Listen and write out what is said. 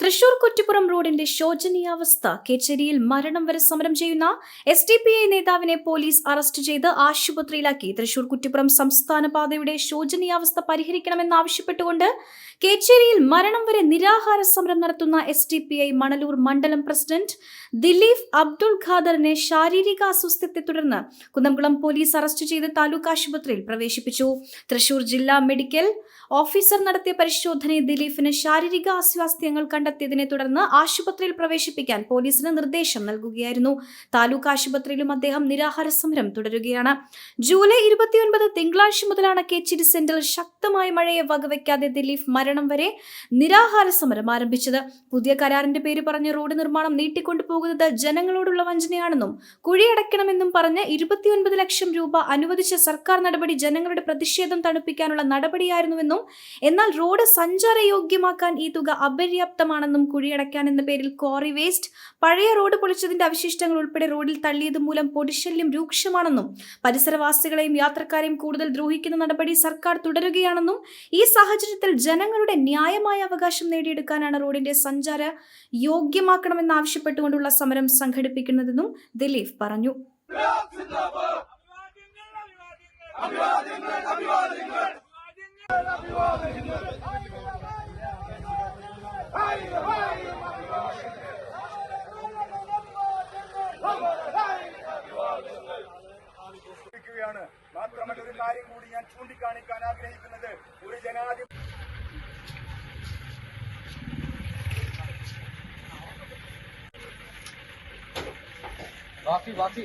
തൃശൂർ കുറ്റിപ്പുറം റോഡിന്റെ ശോചനീയാവസ്ഥ. കേച്ചേരിയിൽ മരണം വരെ സമരം ചെയ്യുന്ന എസ് ഡി പി ഐ നേതാവിനെ പോലീസ് അറസ്റ്റ് ചെയ്ത് ആശുപത്രിയിലാക്കി. തൃശൂർ കുറ്റിപ്പുറം സംസ്ഥാന പാതയുടെ ശോചനീയാവസ്ഥ പരിഹരിക്കണമെന്നാവശ്യപ്പെട്ടുകൊണ്ട് കേച്ചേരിയിൽ മരണം വരെ നിരാഹാര സമരം നടത്തുന്ന S D P I Manalur മണ്ഡലം പ്രസിഡന്റ് ദിലീപ് അബ്ദുൾ ഖാദറിനെ ശാരീരിക അസ്വസ്ഥത്തെ തുടർന്ന് കുന്നംകുളം പോലീസ് അറസ്റ്റ് ചെയ്ത് താലൂക്ക് ആശുപത്രിയിൽ പ്രവേശിപ്പിച്ചു. തൃശൂർ ജില്ലാ മെഡിക്കൽ ഓഫീസർ നടത്തിയ പരിശോധനയിൽ ദിലീപിന് ശാരീരിക അസ്വാസ്ഥ്യങ്ങൾ കണ്ടെത്തിയതിനെ തുടർന്ന് ആശുപത്രിയിൽ പ്രവേശിപ്പിക്കാൻ പോലീസിന് നിർദ്ദേശം നൽകുകയായിരുന്നു. താലൂക്ക് ആശുപത്രിയിലും അദ്ദേഹം നിരാഹാര സമരം തുടരുകയാണ്. ജൂലൈ ഇരുപത്തിയൊൻപത് തിങ്കളാഴ്ച മുതലാണ് കേച്ചിരി സെന്ററിൽ ശക്തമായ മഴയെ വകവയ്ക്കാതെ ദിലീപ് മരണം വരെ നിരാഹാര സമരം ആരംഭിച്ചത്. പുതിയ കരാറിന്റെ പേര് പറഞ്ഞ് റോഡ് നിർമ്മാണം നീട്ടിക്കൊണ്ടുപോകുന്നത് ജനങ്ങളോടുള്ള വഞ്ചനയാണെന്നും കുഴിയടയ്ക്കണമെന്നും പറഞ്ഞ് ഇരുപത്തിയൊൻപത് ലക്ഷം രൂപ അനുവദിച്ച സർക്കാർ നടപടി ജനങ്ങളുടെ പ്രതിഷേധം തണുപ്പിക്കാനുള്ള നടപടിയായിരുന്നുവെന്നും എന്നാൽ റോഡ് സഞ്ചാരയോഗ്യമാക്കാൻ ഈ തുക അപര്യാപ്തമാണെന്നും കുഴിയടയ്ക്കാൻ എന്ന പേരിൽ ക്വാറി വേസ്റ്റ് പഴയ റോഡ് പൊളിച്ചതിന്റെ അവശിഷ്ടങ്ങൾ ഉൾപ്പെടെ റോഡിൽ തള്ളിയത് മൂലം പൊടിശല്യം രൂക്ഷമാണെന്നും പരിസരവാസികളെയും യാത്രക്കാരെയും കൂടുതൽ ദ്രോഹിക്കുന്ന നടപടി സർക്കാർ തുടരുകയാണെന്നും ഈ സാഹചര്യത്തിൽ ജനങ്ങളുടെ ന്യായമായ അവകാശം നേടിയെടുക്കാനാണ് റോഡിന്റെ സഞ്ചാര യോഗ്യമാക്കണമെന്നാവശ്യപ്പെട്ടുകൊണ്ടുള്ള സമരം സംഘടിപ്പിക്കുന്നതെന്നും ദിലീപ് പറഞ്ഞു ാണ് മാത്രമല്ല ഒരു കാര്യം കൂടി ഞാൻ ചൂണ്ടിക്കാണിക്കാൻ ആഗ്രഹിക്കുന്നത്. ഒരു ജനാധിപത്യ ബാക്കി ബാക്കി.